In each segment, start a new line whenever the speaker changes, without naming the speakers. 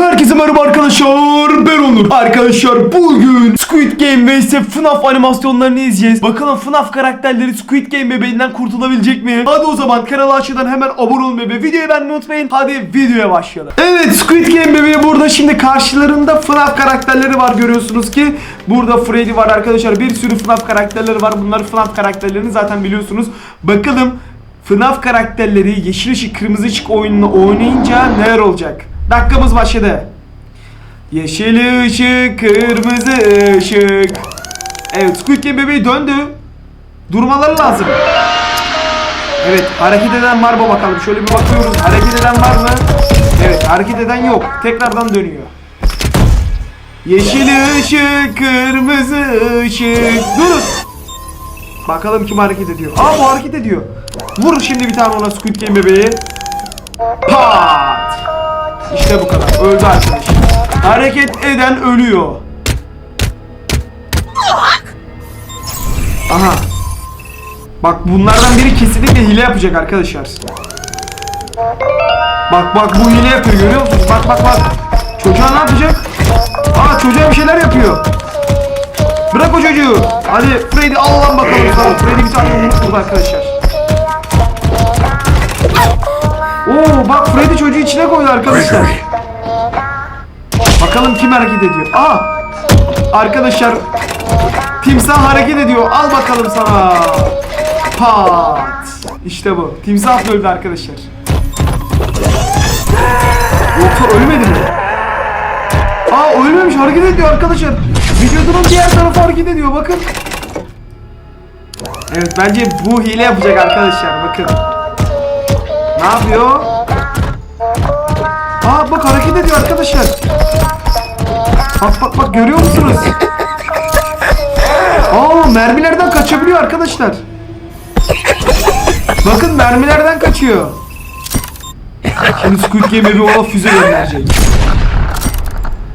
Herkese merhaba arkadaşlar ben Onur. Arkadaşlar bugün Squid Game vs. FNAF animasyonlarını izleyeceğiz. Bakalım FNAF karakterleri Squid Game bebeğinden kurtulabilecek mi? Hadi o zaman kanala aşağıdan hemen abone olmayı ve videoyu beğenmeyi unutmayın. Hadi videoya başlayalım. Evet Squid Game bebeği burada. Şimdi karşılarında FNAF karakterleri var. Görüyorsunuz ki Burada Freddy var arkadaşlar. Bir sürü FNAF karakterleri var. Bunlar FNAF karakterlerini zaten biliyorsunuz. Bakalım FNAF karakterleri yeşil ışık kırmızı ışık oyununu oynayınca neler olacak? Dakikamız başladı. Yeşil ışık, kırmızı ışık. Evet, Squid Game bebeği döndü. Durmaları lazım. Evet, hareket eden var mı bakalım. Şöyle bir bakıyoruz. Hareket eden var mı? Evet, hareket eden yok. Tekrardan dönüyor. Yeşil ışık, kırmızı ışık. Durun. Bakalım kim hareket ediyor. Aa bu hareket ediyor. Vur şimdi bir tane ona Squid Game bebeği. Pat. İşte bu kadar. Öldü arkadaş. Hareket eden ölüyor. Aha. Bak bunlardan biri kesinlikle hile yapacak arkadaşlar. Bak bak bu hile yapıyor görüyor musunuz? Bak bak bak. Çocuğa ne yapacak? Aa çocuğa bir şeyler yapıyor. Bırak o çocuğu. Hadi Freddy al lan bakalım. Freddy bir tane vurdu arkadaşlar. Bak Freddy çocuğu içine koydu arkadaşlar. Bakalım kim hareket ediyor. Aa! Arkadaşlar timsah hareket ediyor. Al bakalım sana. Pat. İşte bu. Timsah öldü arkadaşlar. Yoksa ölmedi mi? Aa ölmemiş hareket ediyor arkadaşlar. Vücudunun diğer tarafı hareket ediyor bakın. Evet bence bu hile yapacak arkadaşlar bakın. Ne yapıyor? Aa bak hareket ediyor arkadaşlar. Bak bak bak görüyor musunuz? Aa mermilerden kaçabiliyor arkadaşlar. Bakın mermilerden kaçıyor. Şimdi Squid Game bir ona füze gönderecek.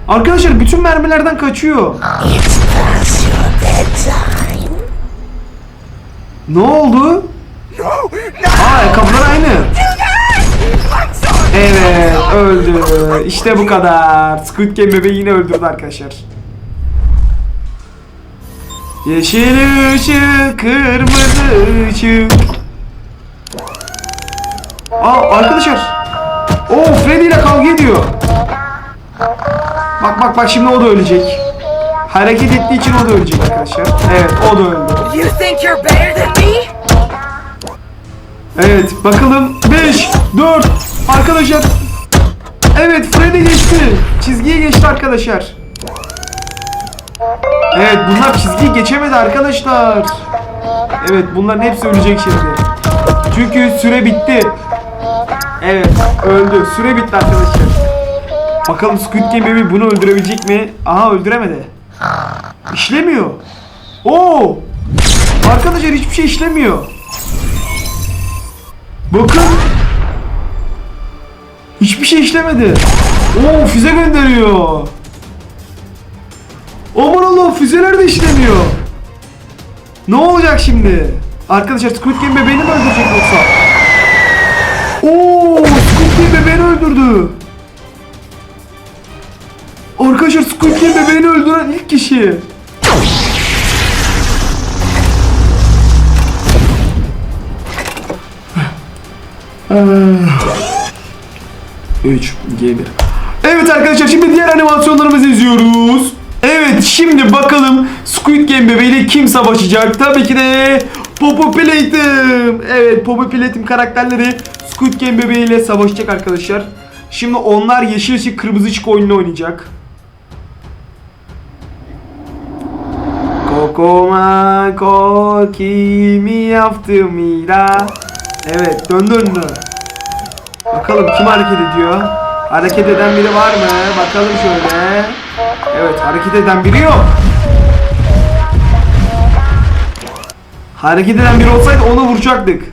Arkadaşlar bütün mermilerden kaçıyor. Ne oldu? Aa ayakkabılar aynı. Evet öldü. İşte bu kadar. Squid Game bebeği yine öldürdü arkadaşlar. Yeşil ışık, kırmızı ışık. Aa arkadaşlar. Oo Freddy ile kavga ediyor. Bak bak bak şimdi o da ölecek. Hareket ettiği için o da ölecek arkadaşlar. Evet o da öldü.
You think you're better than me?
Evet bakalım 5 4 arkadaşlar Evet Freddy geçti. Çizgiyi geçti arkadaşlar. Evet bunlar çizgiyi geçemedi arkadaşlar. Evet bunların hepsi ölecek şimdi. Çünkü süre bitti. Evet öldü. Süre bitti arkadaşlar. Bakalım Squid Game Baby bunu öldürebilecek mi? Aha öldüremedi. İşlemiyor. Oo! Arkadaşlar hiçbir şey işlemiyor. Bakın. Hiçbir şey işlemedi. Oo füze gönderiyor. Aman Allah'ım füzeler de işlemiyor. Ne olacak şimdi? Arkadaşlar Squid Game bebeğini mi öldürecek yoksa? Oo Squid Game bebeğini öldürdü. Arkadaşlar Squid Game bebeğini öldüren ilk kişi. 3 G1 Evet arkadaşlar şimdi diğer animasyonlarımızı izliyoruz. Evet şimdi bakalım Squid Game bebeğiyle kim savaşacak? Tabii ki de Popo Platim. Evet Popo Platim karakterleri Squid Game bebeğiyle savaşacak arkadaşlar. Şimdi onlar yeşil ışık kırmızı ışık oyununu oynayacak. Kokoma ko kimi yaptı mira. Evet dön dön dön. Bakalım kim hareket ediyor? Hareket eden biri var mı? Bakalım şöyle. Evet hareket eden biri yok. Hareket eden biri olsaydı onu vuracaktık.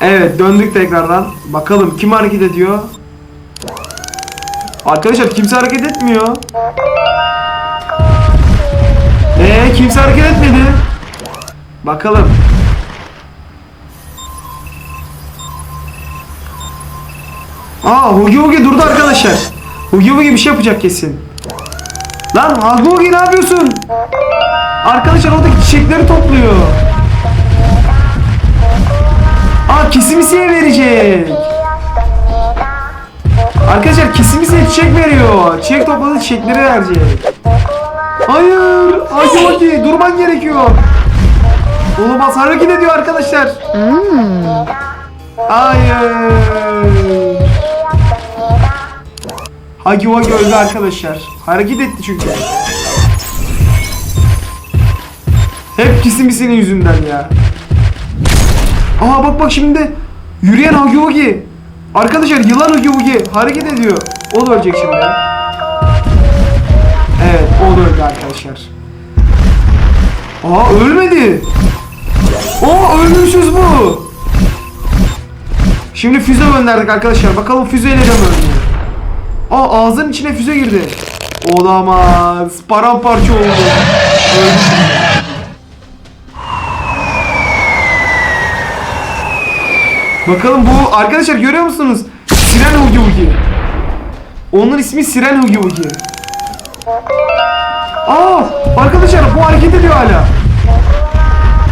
Evet döndük tekrardan. Bakalım kim hareket ediyor? Arkadaşlar kimse hareket etmiyor. Ee kimse hareket etmedi. Bakalım. Aa Hugi Hugi durdu arkadaşlar. Hugi Hugi bir şey yapacak kesin. Lan Hugi Hugi ne yapıyorsun? Arkadaşlar oradaki çiçekleri topluyor. Aa kesimisiye verecek. Arkadaşlar kesimisiye çiçek veriyor. Çiçek topladığı çiçekleri verecek. Hayır. Hugi Hugi durman gerekiyor. Olamaz hareket ediyor arkadaşlar. Hayır. Hagi Wagi öldü arkadaşlar. Hareket etti çünkü. Hep kesimisi'nin yüzünden ya. Aa bak bak şimdi yürüyen Hagi Wagi. Arkadaşlar yılan Hagi Wagi hareket ediyor. O da ölecek şimdi. Evet o da öldü arkadaşlar. Aa ölmedi. O ölümsüz bu. Şimdi füze gönderdik arkadaşlar. Bakalım füzeyle de mi ölüyor? Aa ağzının içine füze girdi. Olamaz. Paramparça oldu. Öldü şimdi. Bakalım bu arkadaşlar görüyor musunuz? Siren Hugi Hugi. Onun ismi Siren Hugi Hugi. Aa arkadaşlar bu hareket ediyor hala.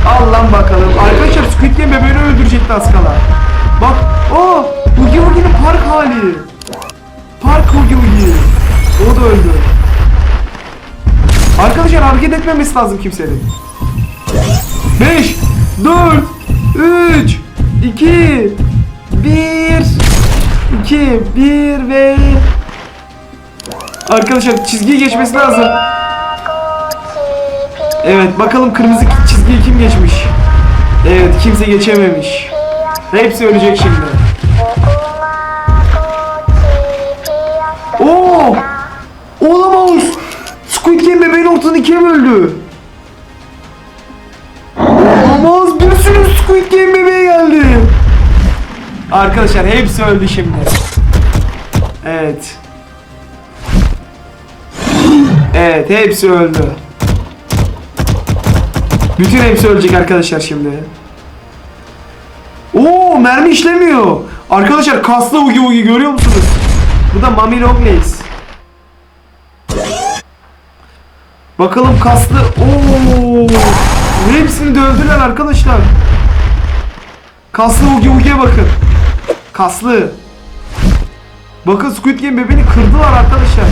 Al lan bakalım. Arkadaşlar Squid Game bebeğini öldürecekti az kala. Bak. o Hugi Hugi'nin park hali. Park Hugi Hugi. O da öldü. Arkadaşlar hareket etmemesi lazım kimsenin. 5 4 3 2 1 2 1 ve Arkadaşlar çizgiyi geçmesi lazım. Evet bakalım kırmızı çizgiyi kim geçmiş? Evet kimse geçememiş. Hepsi ölecek şimdi. Olamaz. Squid Game bebeğin ortadan ikiye böldü. Olamaz. Bir sürü Squid Game bebeği geldi. Arkadaşlar hepsi öldü şimdi. Evet. Evet hepsi öldü. Bütün hepsi ölecek arkadaşlar şimdi. Oo mermi işlemiyor. Arkadaşlar kaslı ugi ugi görüyor musunuz? Bu da Mami Longlegs. Bakalım kaslı. Oo! Hepsini dövdüler arkadaşlar. Kaslı ugi ugiye bakın. Kaslı. Bakın Squid Game bebeğini kırdılar arkadaşlar.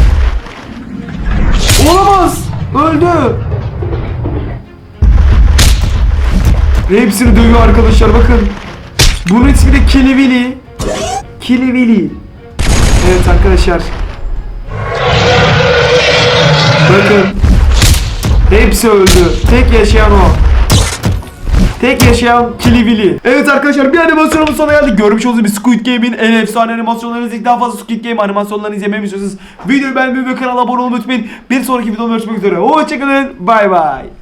Olamaz. Öldü. Hepsini dövüyor arkadaşlar bakın. Bunun ismi de Kilivili. Kilivili. Evet arkadaşlar. Bakın. Hepsi öldü. Tek yaşayan o. Tek yaşayan Kilivili. Evet arkadaşlar bir animasyonumuz sona geldik. Görmüş olduğunuz bir Squid Game'in en efsane animasyonlarını izledik. Daha fazla Squid Game animasyonlarını izlemeyi istiyorsanız videoyu beğenmeyi ve kanala abone olmayı unutmayın. Bir sonraki videoda görüşmek üzere. Hoşçakalın. Bay bay.